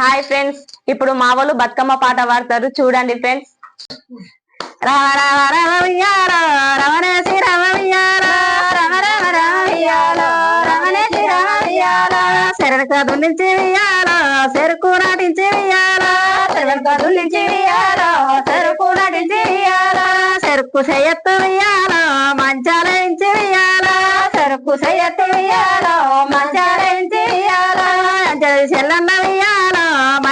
Hi friends ఇప్పుడు మా వాళ్ళు బతుకమ్మ పాట పాడతారు చూడండి ఫ్రెండ్స్ రవ రవ రవ ఉయ్యాలో, రవణేసి రవ రవ రవ రవ ఉయ్యాలో, రవణేసి రవ ఉయ్యాలో. శరక దున్నించి ఉయ్యాలో, చెరుకు నాటించి ఉయ్యాలో, శరక దున్నించి ఉయ్యాలో, చెరుకు నాటించి ఉయ్యాలో. చెరుకు చేయత్తు ఉయ్యాలో, మంచాలించి ఉయ్యాలో, చెరుకు చేయత్తు ఉయ్యాలో, మంచాలించి ఉయ్యాలో. చెల్లన్న ఉయ్యాలో,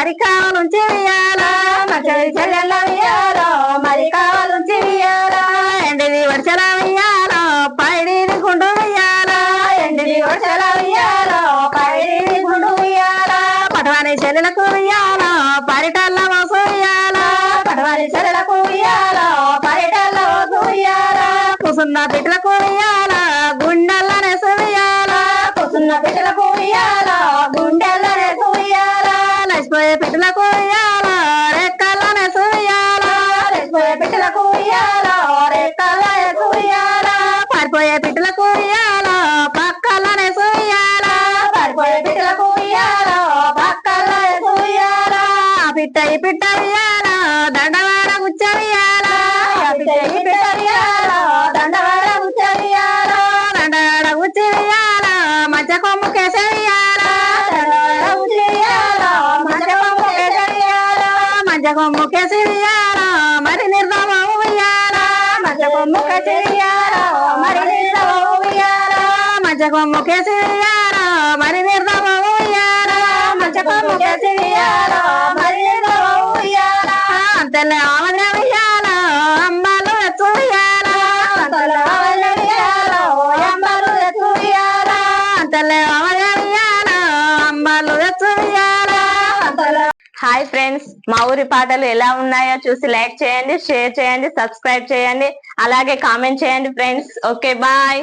మరి కావాలుంచి ఉయ్యాలో, మంచలి చెల్లెల్ల ఉయ్యాలో, మరి కావాలుంచి ఉయ్యాలో. ఎండిది వర్షల ఉయ్యాలో, పైడిది గుండు ఉయ్యాలో, ఎండిది వర్షల ఉయ్యాలో, పైడిది గుండు ఉయ్యాలో. పటవాని చెల్లెలకు ఉయ్యాలో, పరిటల్ల మోసు ఉయ్యాలో, పటవాని చెల్లెలకు ఉయ్యాలో, పరిటల్ల మోసు ఉయ్యాలో. కుసున్న బిడ్డలకు ఉయ్యాలో, గుండెల్లనే సుయ్యాలో, కుసున్న పిట్లకు ఉయ్యాలో, గుండెల్లనే లేచిపోయే బిడ్డలకు ఉయ్యాలో, రెక్కల్లనే సుయ్యాలో, లేచిపోయే బిడ్డలకు ఉయ్యాలో, రెక్కల్లనే సుయ్యాలో. పారిపోయే బిడ్డలకు పక్కలనే పక్కల్లనే సుయ్యాలో, పారిపోయే బిడ్డలకు ఉయ్యాలో, పక్కల్లనే పిట్ట ఈ పిట్ట ఉయ్యాలో, దండవాడ గుచ్చవియాలో, పిట్ట మధ్య కొమ్ము కేసవియాలో, మరి నిర్దమము ఉయ్యాలో, మధ్య కొమ్ము కేసవియాలో, మరి నిర్దమము ఉయ్యాలో, మధ్య కొమ్ము కేసవియాలో, మరి నిర్దమము ఉయ్యాలో, మధ్య కొమ్ము కేసవియాలో, మరి నిర్దమము ఉయ్యాలో. అంతల ఆవద్ర ఉయ్యాలో, అంబాలు ఎత్తు ఉయ్యాలో, అంతల ఆవద్ర ఉయ్యాలో, అంబాలు ఎత్తు ఉయ్యాలో, అంతల ఆవద్ర హాయ్ ఫ్రెండ్స్ మా ఊరి పాటలు ఎలా ఉన్నాయో చూసి లైక్ చేయండి షేర్ చేయండి సబ్స్క్రైబ్ చేయండి. అలాగే కామెంట్ చేయండి ఫ్రెండ్స్ ఓకే బాయ్